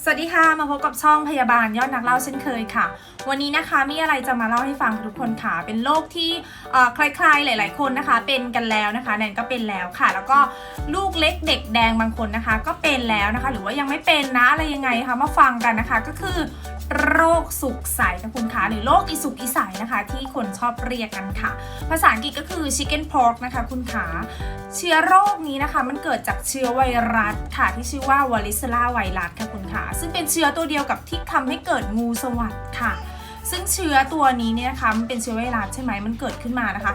สวัสดีค่ะ มาพบกับช่องพยาบาลยอดนักเล่าเช่นเคยค่ะ วันนี้นะคะมีอะไรจะมาเล่าให้ฟังทุกคนค่ะ เป็นโรคที่คล้ายๆหลาย ๆ คนนะคะ เป็นกันแล้วนะคะแนนก็เป็นแล้วค่ะ แล้วก็ลูกเล็กเด็กแดงบางคนนะคะ ก็เป็นแล้วนะคะ หรือว่ายังไม่เป็นนะอะไรยังไงคะมาฟังกันนะคะก็คือ โรคสุกใสนะคุณคะหรือโรคอีสุกอีใสนะคะ ที่คนชอบเรียกกันค่ะ ภาษาอังกฤษก็คือ chicken pox นะคะคุณขาเชื้อโรคนี้นะคะ มันเกิดจากเชื้อไวรัสค่ะ ที่ชื่อว่าวาริสลาไวรัสค่ะคุณขาซึ่งเป็นเชื้อตัวเดียวกับที่ทำให้เกิดงูสวัสด์ค่ะ ซึ่งเชื้อตัวนี้เนี่ยนะคะมันเป็นเชื้อไวรัสใช่ไหมมันเกิดขึ้นมานะคะ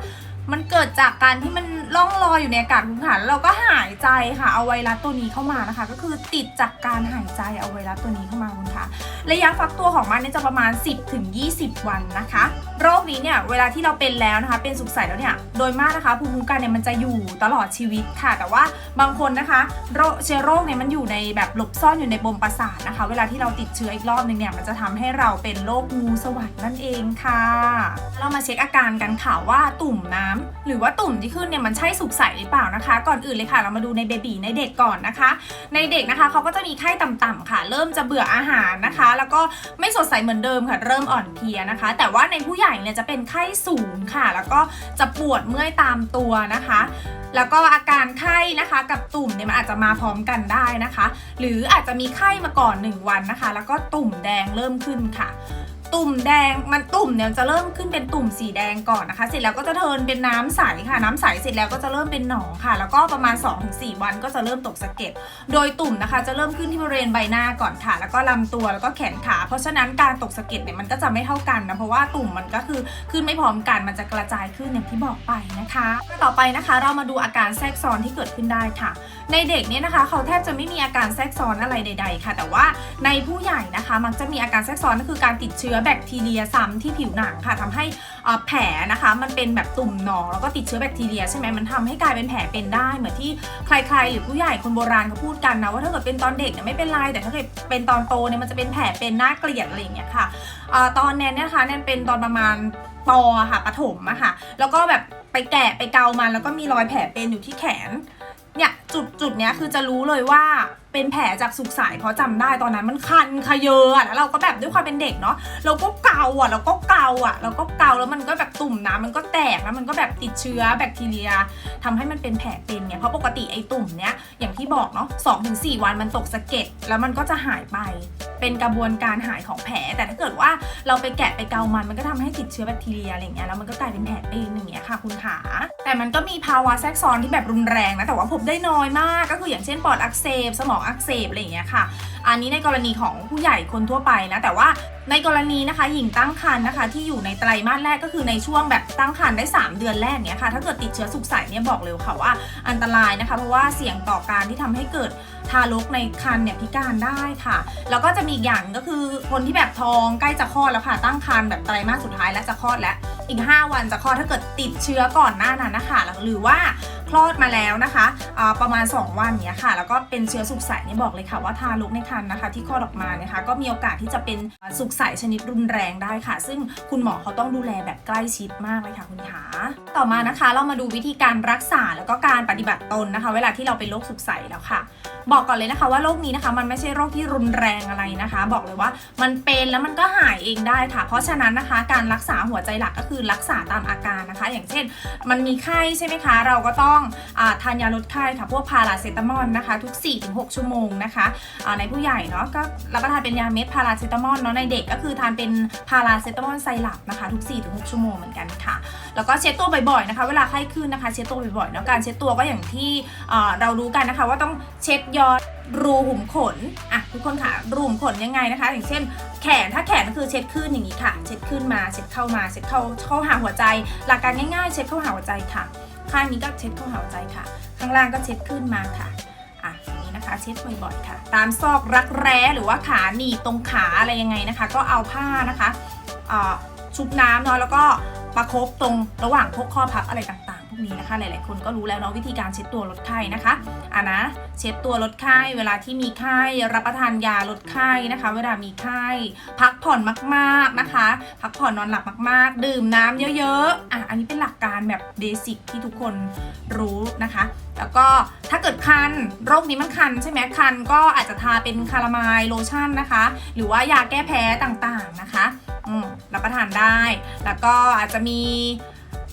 มันเกิดจากการที่มันล่องลอยอยู่ในอากาศคุณขาแล้วเราก็หายใจค่ะเอาไวรัสตัวนี้เข้ามานะคะ ก็คือติดจากการหายใจเอาไวรัสตัวนี้เข้ามาคุณค่ะระยะฟักตัวของมันเนี่ยจะประมาณ 10ถึง20 วันนะคะ โรคนี้เนี่ยเวลาที่เราเป็นแล้วนะคะ เป็นสุกใสแล้วเนี่ยโดยมากนะคะภูมิคุ้มกันเนี่ยมันจะอยู่ตลอดชีวิตค่ะ แต่ว่าบางคนนะคะโรคเชื้อโรคเนี่ยมันอยู่ในแบบหลบซ่อนอยู่ในปมประสาทนะคะ เวลาที่เราติดเชื้ออีกรอบนึงเนี่ยมันจะทำให้เราเป็นโรคงูสวัสดนั่นเองค่ะ เรามาเช็คอาการกันค่ะว่าตุ่มน้ำหรือว่าตุ่มที่ขึ้นเนี่ยมันใช่สุกใสหรือเปล่านะคะ ก่อนอื่นเลยค่ะ เรามาดูในเบบีในเด็กก่อนนะคะ ในเด็กนะคะเขาก็จะมีไข้ต่ำๆค่ะ เริ่มจะเบื่ออาหารนะคะ แล้วก็ไม่สดใสเหมือนเดิมค่ะ เริ่มอ่อนเพลียนะคะ แต่ว่าในผู้ใหญ่เนี่ยจะเป็นไข้สูงค่ะ แล้วก็จะปวดเมื่อยตามตัวนะคะ แล้วก็อาการไข้นะคะกับตุ่มเนี่ยมันอาจจะมาพร้อมกันได้นะคะ หรืออาจจะมีไข้มาก่อน 1 วันนะคะ แล้วก็ตุ่มแดงเริ่มขึ้นค่ะ ตุ่มแดงมันตุ่มเนี่ยจะเริ่มขึ้นเป็นตุ่มสีแดงก่อนนะคะ เสร็จแล้วก็จะเทินเป็นน้ำใสค่ะ น้ำใสเสร็จแล้วก็จะเริ่มเป็นหนองค่ะ แล้วก็ประมาณ 2-4 วันก็จะเริ่มตกสะเก็ดโดยตุ่มนะคะ จะเริ่มขึ้นที่บริเวณใบหน้าก่อนค่ะ แล้วก็ลำตัวแล้วก็แขนขาเพราะฉะนั้นการตกสะเก็ดเนี่ยมันก็จะไม่เท่ากันนะเพราะว่าตุ่มมันก็คือขึ้นไม่พร้อมกันมันจะกระจายขึ้นอย่างที่บอกไปนะคะต่อไปนะคะ เรามาดูอาการแทรกซ้อนที่เกิดขึ้นได้ค่ะ ในเด็กเนี่ยนะคะ เขาแทบจะไม่มีอาการแทรกซ้อนอะไรใด ๆ ค่ะ แต่ว่าในผู้ใหญ่นะคะ มักจะมีอาการแทรกซ้อนก็คือการติดเชื้อแบคทีเรียซ้ำที่ผิวหนังค่ะทำให้แผลนะคะ มันเป็นแบบตุ่มหนองแล้วก็ติดเชื้อแบคทีเรียใช่ไหมมันทำให้กลายเป็นแผลเป็นได้เหมือนที่ใครๆ หรือผู้ใหญ่คนโบราณเขาพูดกันนะว่าถ้าเกิดเป็นตอนเด็กเนี่ยไม่เป็นไรแต่ถ้าเกิดเป็นตอนโตเนี่ยมันจะเป็นแผลเป็นน่าเกลียดอะไรอย่างเงี้ยค่ะตอนแนนเนี่ยคะแนนเป็นตอนประมาณปอค่ะปฐมอะค่ะ แล้วก็แบบไปแกะไปเกามันแล้วก็มีรอยแผลเป็นอยู่ที่แขนเนี่ยจุดจุดเนี้ยคือจะรู้เลยว่า เป็นแผลจากสุกสายเพราะจำได้ตอนนั้นมันคันขยเยอะแล้วเราก็แบบด้วยความเป็นเด็กเนาะเราก็เกาอะเราก็เกาอะเราก็เกาแล้วมันก็แบบตุ่มน้ำมันก็แตกแล้วมันก็แบบติดเชื้อแบคทีเรียทำให้มันเป็นแผลเป็นเนี่ยเพราะปกติไอ้ตุ่มเนี้ยอย่างที่บอกเนาะสองถึงสี่วันมันตกสะเก็ดแล้วมันก็จะหายไปเป็นกระบวนการหายของแผล แต่ถ้าเกิดว่าเราไปแกะไปเกามัน มันก็ทำให้ติดเชื้อแบคทีเรียอะไรเงี้ยแล้วมันก็กลายเป็นแผลเป็นอย่างเงี้ยค่ะคุณขาแต่มันก็มีภาวะแทรกซ้อนที่แบบรุนแรงนะแต่ว่าพบได้น้อยมากก็คืออย่างเช่นปอดอักเสบสมองอักเสบอะไรอย่างเงี้ยค่ะ อันนี้ในกรณีของผู้ใหญ่คนทั่วไปนะแต่ว่าในกรณีนะคะหญิงตั้งครรภ์นะคะ ที่อยู่ในไตรมาสแรกก็คือในช่วงแบบตั้งครรภ์ได้ 3 เดือนแรกเนี้ยค่ะถ้าเกิดติดเชื้อสุกใสเนี่ยบอกเลยค่ะว่าอันตรายนะคะ เพราะว่าเสี่ยงต่อการที่ทำให้เกิด ทารกในครรภ์เนี่ยพิการได้ค่ะ แล้วก็จะมีอย่างก็คือคนที่แบบท้องใกล้จะคลอดแล้วค่ะตั้งครรภ์แบบไตรมาสสุดท้ายแล้วจะคลอดแล้วอีก 5 วันจะคลอดถ้าเกิดติดเชื้อก่อนหน้านั้นนะคะหรือว่า คลอดมาแล้วนะคะประมาณ 2 วันเนี้ยค่ะ แล้วก็เป็นเชื้อสุกใสเนี่ยบอกเลยค่ะว่าทารกในครรภ์นะคะที่คลอดออกมาเนี่ยค่ะก็มีโอกาสที่จะเป็นสุกใสชนิดรุนแรงได้ค่ะ ซึ่งคุณหมอเขาต้องดูแลแบบใกล้ชิดมากเลยค่ะคุณขาต่อมานะคะเรามาดูวิธีการรักษาแล้วก็การปฏิบัติตนนะคะ เวลาที่เราเป็นโรคสุกใสแล้วค่ะ บอกก่อนเลยนะคะว่าโรคนี้นะคะมันไม่ใช่โรคที่รุนแรงอะไรนะคะ บอกเลยว่ามันเป็นแล้วมันก็หายเองได้ค่ะ เพราะฉะนั้นนะคะ การรักษาหัวใจหลักก็คือรักษาตามอาการนะคะ อย่างเช่น มันมีไข้ใช่ไหมคะ เราก็ต้องอาทานยาลดไข้ค่ะพวกพาราเซตามอลนะคะ ทุก 4-6 ชั่วโมงนะคะอ่าในผู้ใหญ่เนาะก็รับประทานเป็นยาเม็ดพาราเซตามอลเนาะในเด็กก็คือทานเป็นพาราเซตามอลไซรัปนะคะ ทุก 4-6 ชั่วโมงเหมือนกันค่ะ แล้วก็เช็ดตัวบ่อยๆนะคะ เวลาไข้ขึ้นนะคะเช็ดตัวบ่อยๆเนาะการเช็ดตัวก็อย่างที่เรารู้กันนะคะ ว่าต้องเช็ดยอดรูหุมขน อะทุกคนค่ะ รูหุมขนยังไงนะคะ อย่างเช่น แขน ถ้าแขนก็คือเช็ดขึ้นอย่างนี้ค่ะ เช็ดขึ้นมา เช็ดเข้ามา เช็ดเข้าเข้าหาหัวใจ หลักการง่ายๆ เช็ดเข้าหาหัวใจค่ะ ข้างนี้ก็เช็ดเข้าหาหัวใจค่ะ ข้างล่างก็เช็ดขึ้นมาค่ะอะอย่างนี้นะคะ เช็ดบ่อยๆค่ะ ตามซอกรักแร้หรือว่าขาหนีบตรงขาอะไรยังไงนะคะ ก็เอาผ้านะคะชุบน้ำเนาะแล้วก็ประคบตรงระหว่างพวกข้อพับอะไรต่างๆ วกนี้นะคะ หลาย ๆ คนก็รู้แล้วเนาะวิธีการเช็ดตัวลดไข้นะคะอะนะ เช็ดตัวลดไข้ เวลาที่มีไข้รับประทานยาลดไข้นะคะ เวลามีไข้ พักผ่อนมาก ๆ นะคะ พักผ่อนนอนหลับมาก ๆ ดื่มน้ำเยอะ ๆ อะอันนี้เป็นหลักการแบบเบสิกที่ทุกคนรู้นะคะแล้วก็ถ้าเกิดคันโรคนี้มันคันใช่ไหมคันก็อาจจะทาเป็นคารามล์โลชั่นนะคะ หรือว่ายาแก้แพ้ต่างๆนะคะรับประทานได้ แล้วก็อาจจะมี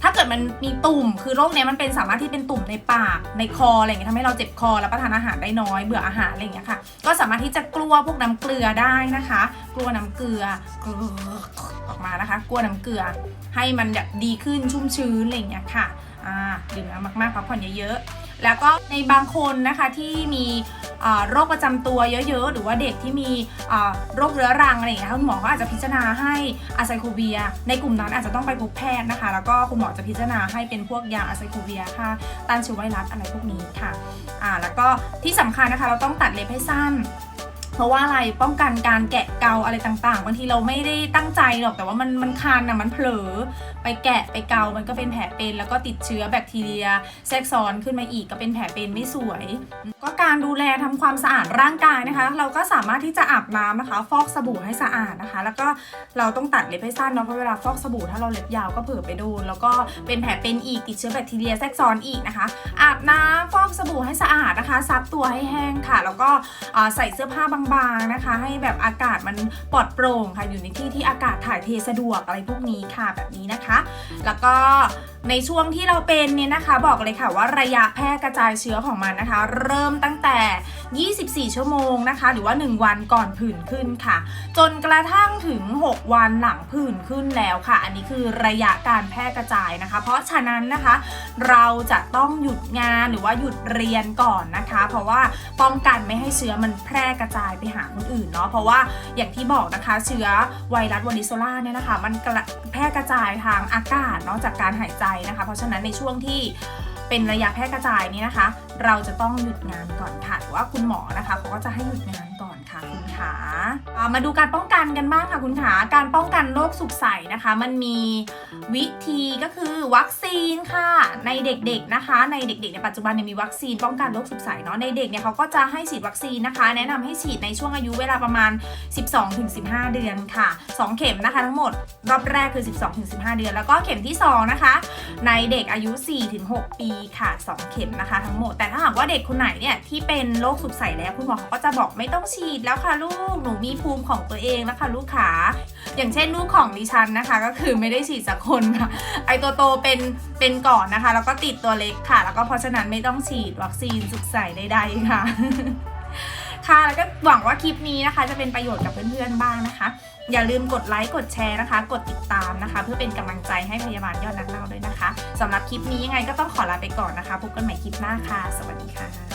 ถ้าเกิดมันมีตุ่ม คือโรคเนี้ยมันเป็นสามารถที่เป็นตุ่มในปาก ในคออะไรเงี้ยทำให้เราเจ็บคอรับประทานอาหารได้น้อย เบื่ออาหารอะไรเงี้ยค่ะ ก็สามารถที่จะกลัวพวกน้ำเกลือได้นะคะ กลัวน้ำเกลือออกมานะคะ กลัวน้ำเกลือ ให้มันแบบดีขึ้นชุ่มชื้นอะไรเงี้ยค่ะ อ่าดื่มน้ำมากๆพักผ่อนเยอะๆ แล้วก็ในบางคนนะคะที่มี โรคประจำตัวเยอะ ๆ หรือว่าเด็กที่มีโรคเรื้อรังอะไรอย่างเงี้ยคุณหมอก็อาจจะพิจารณาให้อาไซโคเบีย ในกลุ่มนั้นอาจจะต้องไปพบแพทย์นะคะ แล้วก็คุณหมอจะพิจารณาให้เป็นพวกยาอาไซโคเบียค่ะต้านเชื้อไวรัสอะไรพวกนี้ค่ะแล้วก็ที่สำคัญนะคะเราต้องตัดเล็บให้สั้น เพราะว่าอะไรป้องกันการแกะเกาอะไรต่างๆบางทีเราไม่ได้ตั้งใจหรอกแต่ว่ามันมันคันอะมันเผลอไปแกะไปเกา มันก็เป็นแผลเป็น แล้วก็ติดเชื้อแบคทีเรียแทรกซ้อนขึ้นมาอีกก็เป็นแผลเป็นไม่สวย ก็การดูแลทำความสะอาดร่างกายนะคะ เราก็สามารถที่จะอาบน้ำนะคะ ฟอกสบู่ให้สะอาดนะคะ แล้วก็เราต้องตัดเล็บให้สั้นเนาะเพราะเวลาฟอกสบู่ถ้าเราเล็บยาวก็เผลอไปโดนแล้วก็เป็นแผลเป็นอีกติดเชื้อแบคทีเรียแทรกซ้อนอีกนะคะ อาบน้ำฟอกสบู่ให้สะอาดนะคะซับตัวให้แห้งค่ะ แล้วก็ใส่เสื้อผ้าบางๆนะคะ ให้แบบอากาศมันปลอดโปร่งค่ะ อยู่ในที่ที่อากาศถ่ายเทสะดวกอะไรพวกนี้ค่ะแบบนี้นะคะ แล้วก็ ในช่วงที่เราเป็นเนี่ยนะคะบอกเลยค่ะว่าระยะแพร่กระจายเชื้อของมันนะคะ เริ่มตั้งแต่ 24 ชั่วโมงนะคะ หรือว่า 1 วันก่อนผื่นขึ้นค่ะ จนกระทั่งถึง 6 วันหลังผื่นขึ้นแล้วค่ะ อันนี้คือระยะการแพร่กระจายนะคะ เพราะฉะนั้นนะคะ เราจะต้องหยุดงานหรือว่าหยุดเรียนก่อนนะคะ เพราะว่าป้องกันไม่ให้เชื้อมันแพร่กระจายไปหาคนอื่นเนาะเพราะว่าอย่างที่บอกนะคะเชื้อไวรัสวอริโซล่าเนี่ยนะคะ มันแพร่กระจายทางอากาศเนาะจากการหายใจนะคะ เพราะฉะนั้นในช่วงที่เป็นระยะแพร่กระจายนี้นะคะ เราจะต้องหยุดงานก่อนค่ะหรือว่าคุณหมอนะคะเขาก็จะให้หยุดงานก่อนค่ะคุณขามาดูการป้องกันกันบ้างค่ะคุณขาการป้องกันโร สุกใสนะคะ มันมีวิธีก็คือวัคซีนค่ะ ในเด็กๆนะคะ ในเด็กๆในปัจจุบันเนี่ยมีวัคซีนป้องกันโรคสุกใสเนาะในเด็กเนี่ยเขาก็จะให้ฉีดวัคซีนนะคะ แนะนำให้ฉีดในช่วงอายุเวลาประมาณ 12-15 เดือนค่ะ 2 เข็มนะคะทั้งหมดรอบแรกคือ 12-15 เดือน แล้วก็เข็มที่ 2 นะคะ ในเด็กอายุ 4-6 ปีค่ะ 2 เข็มนะคะทั้งหมดแต่ถ้าหากว่าเด็กคนไหนเนี่ยที่เป็นโรคสุกใสแล้วคุณหมอเขาก็จะบอกไม่ต้องฉีดแล้วค่ะลูกหนูมีภูมิของตัวเองแล้วค่ะลูกขาอย่างเช่นลูกของสองดิฉันนะคะ ก็คือไม่ได้ฉีดสักคนค่ะไอตัวโตเป็นเป็นก่อนนะคะ แล้วก็ติดตัวเล็กค่ะ แล้วก็เพราะฉะนั้นไม่ต้องฉีดวัคซีนสุกใสใดๆค่ะ ค่ะแล้วก็หวังว่าคลิปนี้นะคะ จะเป็นประโยชน์กับเพื่อนๆบ้างนะคะ อย่าลืมกดไลค์กดแชร์นะคะ กดติดตามนะคะ เพื่อเป็นกำลังใจให้พยาบาลยอดนักเล่าด้วยนะคะสำหรับคลิปนี้ยังไงก็ต้องขอลาไปก่อนนะคะพบกันใหม่คลิปหน้าค่ะ สวัสดีค่ะ